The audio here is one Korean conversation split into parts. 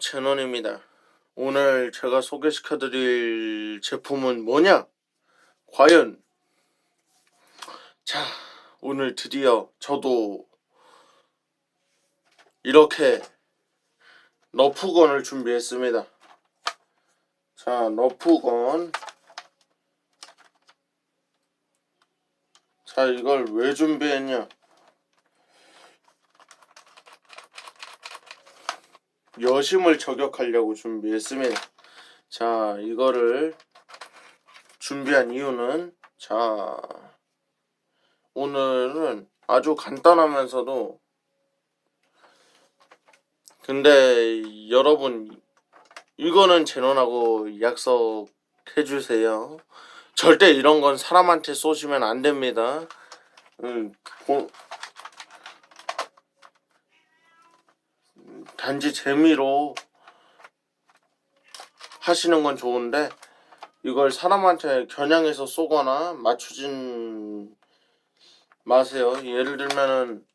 제논입니다. 오늘 제가 소개시켜 드릴 제품은 뭐냐? 과연 자 오늘 드디어 저도 이렇게 너프건을 준비했습니다. 자 너프건 자 이걸 왜 준비했냐? 여심을 저격하려고 준비했습니다. 자, 이거를 준비한 이유는 자, 오늘은 아주 간단하면서도 근데 여러분 이거는 제논하고 약속해 주세요. 절대 이런 건 사람한테 쏘시면 안 됩니다. 음, 보- 단지 재미로 하시는 건 좋은데 이걸 사람한테 겨냥해서 쏘거나 맞추진 마세요. 예를 들면은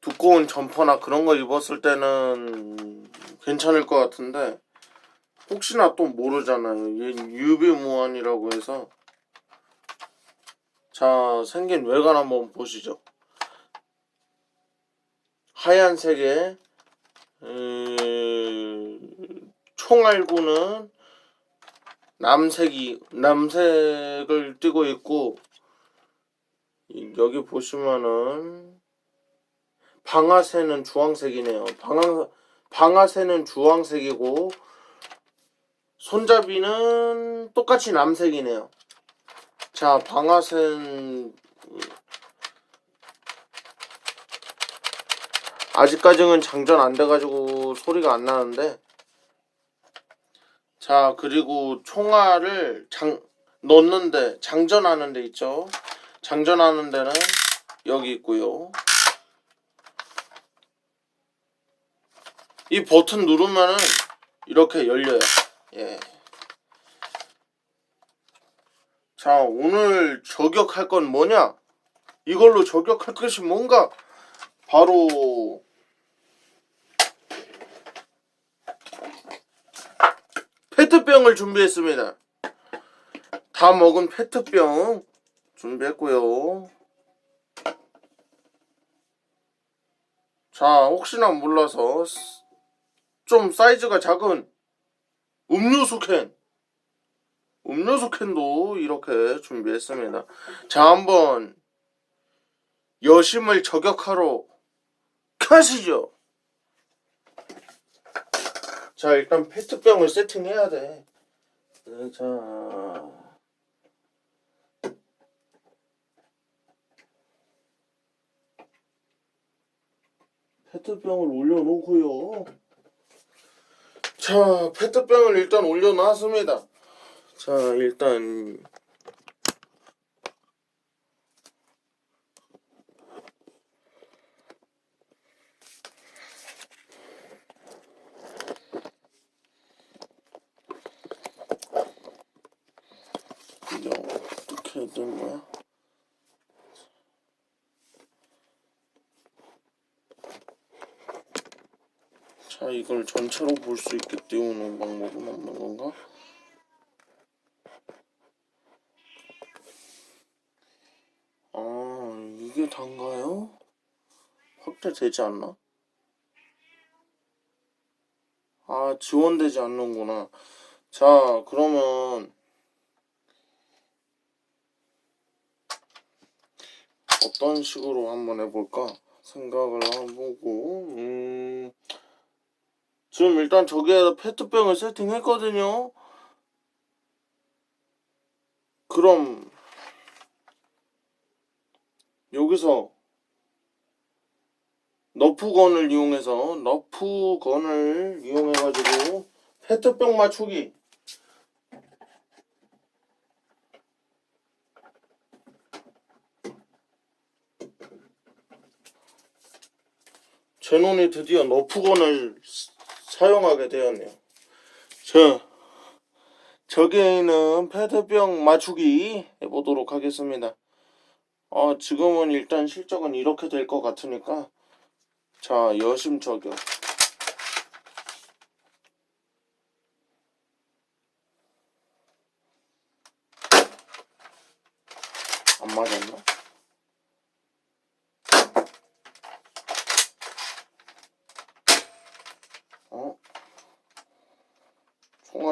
두꺼운 점퍼나 그런 거 입었을 때는 괜찮을 것 같은데 혹시나 또 모르잖아요. 얘 유비무환이라고 해서 자 생긴 외관 한번 보시죠. 하얀색에 음, 총알구는 남색이 남색을 띠고 있고 이- 여기 보시면은 방아쇠는 주황색이네요. 방아 방아쇠는 주황색이고 손잡이는 똑같이 남색이네요. 자, 방아쇠는 아직까지는 장전 안 돼가지고 소리가 안 나는데. 자 그리고 총알을 장 넣는데 장전하는 데 있죠? 장전하는 데는 여기 있고요. 이 버튼 누르면은 이렇게 열려요. 예. 자 오늘 저격할 건 뭐냐? 이걸로 저격할 것이 뭔가? 바로 페트병을 준비했습니다. 다 먹은 페트병 준비했고요. 자, 혹시나 몰라서 스- 좀 사이즈가 작은 음료수 캔. 음료수 캔도 이렇게 준비했습니다. 자, 한번 여심을 저격하러 가시죠. 자 일단 페트병을 세팅해야 돼. 네, 자 페트병을 올려놓고요. 자 페트병을 일단 올려놨습니다. 자 일단 이거 어떻게 되는 거야? 자, 이걸 전체로 볼 수 있게 띄우는 방법은 없는 건가? 아, 이게 단가요? 확대되지 않나? 아, 지원되지 않는구나. 자, 그러면 어떤 식으로 한번 해볼까 생각을 해보고 음 지금 일단 저기에다 페트병을 세팅했거든요. 그럼 여기서 너프건을 이용해서 너프건을 이용해가지고 페트병 맞추기 제논이 드디어 너프건을 사용하게 되었네요. 자, 저기에 있는 패드병 맞추기 해보도록 하겠습니다. 어, 지금은 일단 실적은 이렇게 될 것 같으니까 자, 여심 저격. 안 맞았나?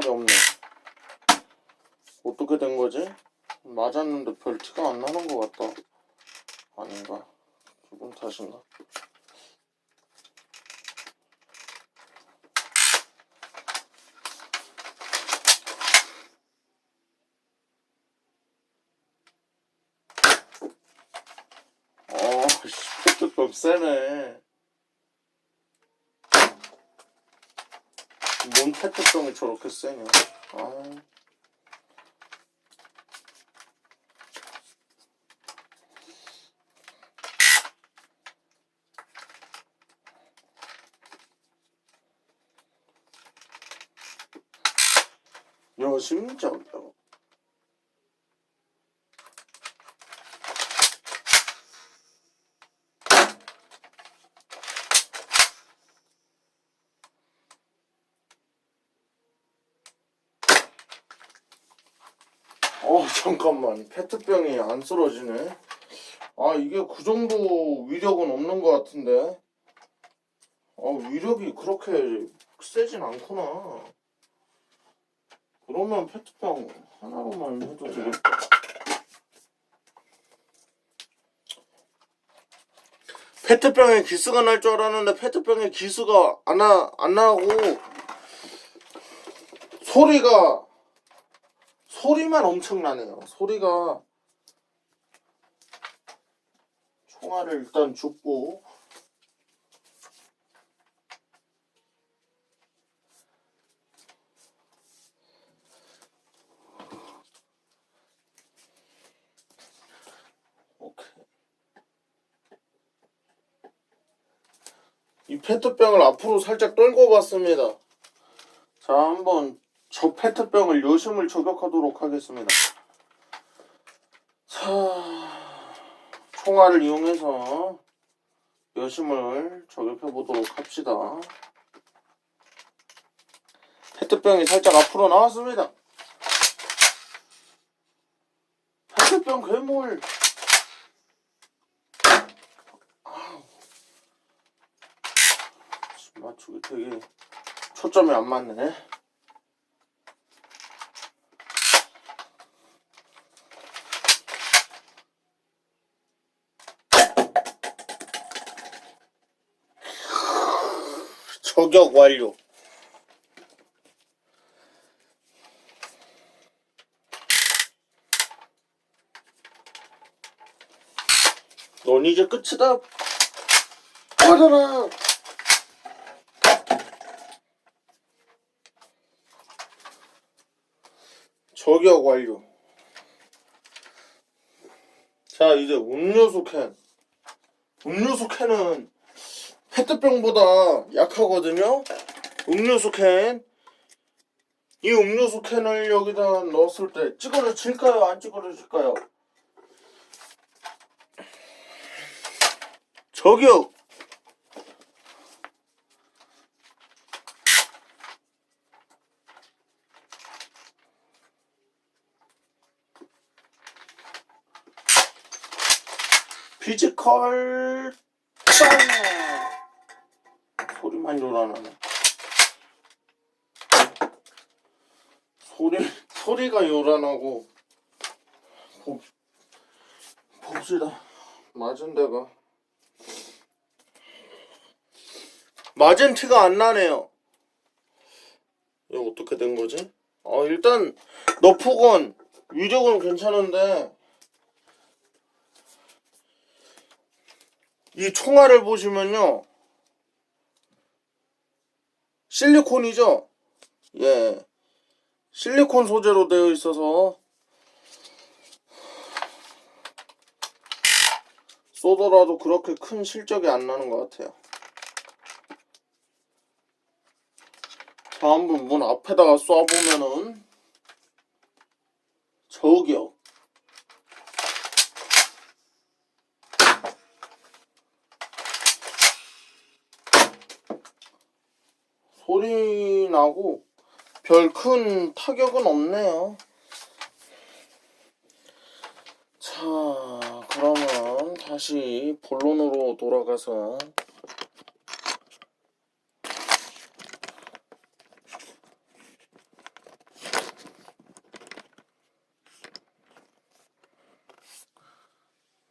총알이 없네. 어떻게 된 거지? 맞았는데 별 티가 안 나는 것 같다. 아닌가? 기분 탓인가? 어, 씨, 페트병 세네. 뭔 페트병이 저렇게 세냐? 아. 여심적 어 잠깐만. 페트병이 안 쓰러지네. 아 이게 그 정도 위력은 없는 것 같은데. 아 위력이 그렇게 세진 않구나. 그러면 페트병 하나로만 해도 되겠다. 페트병에 기스가 날 줄 알았는데 페트병에 기스가 안, 나, 안 나고 소리가 소리만 엄청나네요. 소리가 총알을 일단 줍고. 이 페트병을 앞으로 살짝 떨궈 봤습니다. 자, 한번 저 페트병을 여심을 저격하도록 하겠습니다. 자, 총알을 이용해서 여심을 저격해 보도록 합시다. 페트병이 살짝 앞으로 나왔습니다. 페트병 괴물. 맞추기 되게 초점이 안 맞네. 저격 완료. 넌 이제 끝이다. 빠져라. 저격 완료. 자, 이제 음료수 캔. 음료수 캔은 페트병보다 약하거든요. 음료수 캔. 이 음료수 캔을 여기다 넣었을 때 찌그러질까요? 안 찌그러질까요? 저기요. 피지컬 빵! 소리만 요란하네. 소리 소리가 요란하고 봅, 봅시다. 맞은 데가 맞은 티가 안 나네요. 이거 어떻게 된 거지? 어 일단 너프건 위력은 괜찮은데 이 총알을 보시면요. 실리콘이죠? 예. 실리콘 소재로 되어 있어서 쏘더라도 그렇게 큰 실적이 안 나는 것 같아요. 자, 한번 문 앞에다가 쏴보면은 저기요. 소리 나고 별 큰 타격은 없네요. 자, 다시 본론으로 돌아가서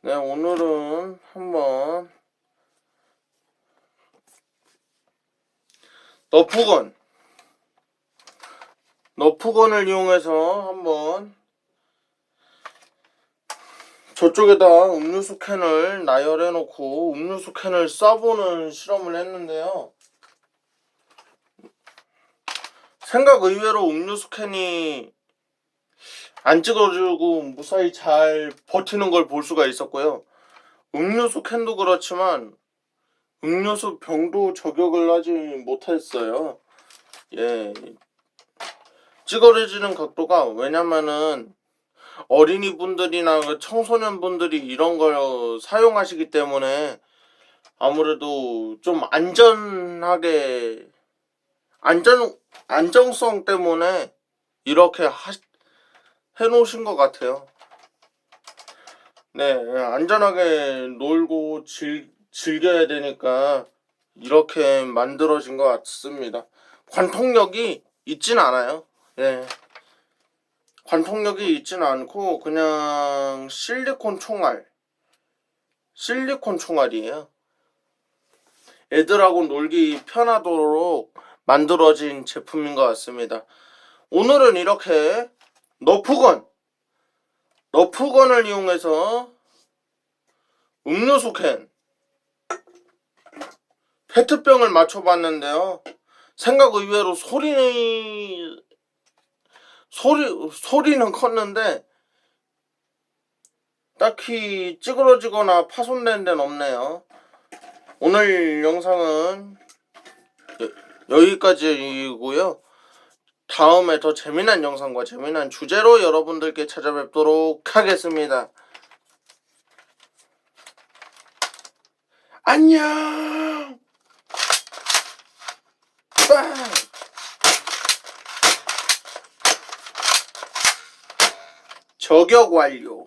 네, 오늘은 한번 너프건 너프건을 이용해서 한번 저쪽에다 음료수 캔을 나열해 놓고 음료수 캔을 쏴보는 실험을 했는데요. 생각 의외로 음료수 캔이 안 찍어주고 무사히 잘 버티는 걸 볼 수가 있었고요. 음료수 캔도 그렇지만 음료수 병도 저격을 하지 못했어요. 예. 찌그러지는 각도가 왜냐면은 어린이분들이나 그 청소년분들이 이런 걸 사용하시기 때문에 아무래도 좀 안전하게 안전 안정성 때문에 이렇게 하, 해놓으신 것 같아요. 네, 안전하게 놀고 즐, 즐겨야 되니까 이렇게 만들어진 것 같습니다. 관통력이 있진 않아요. 예. 관통력이 있진 않고 그냥 실리콘 총알 실리콘 총알이에요 애들하고 놀기 편하도록 만들어진 제품인 것 같습니다 오늘은 이렇게 너프건 너프건을 이용해서 음료수 캔 페트병을 맞춰봤는데요 생각 의외로 소리는 소리 소리는 컸는데 딱히 찌그러지거나 파손된 데는 없네요. 오늘 영상은 여, 여기까지이고요. 다음에 더 재미난 영상과 재미난 주제로 여러분들께 찾아뵙도록 하겠습니다. 안녕. 빵. 저격 완료.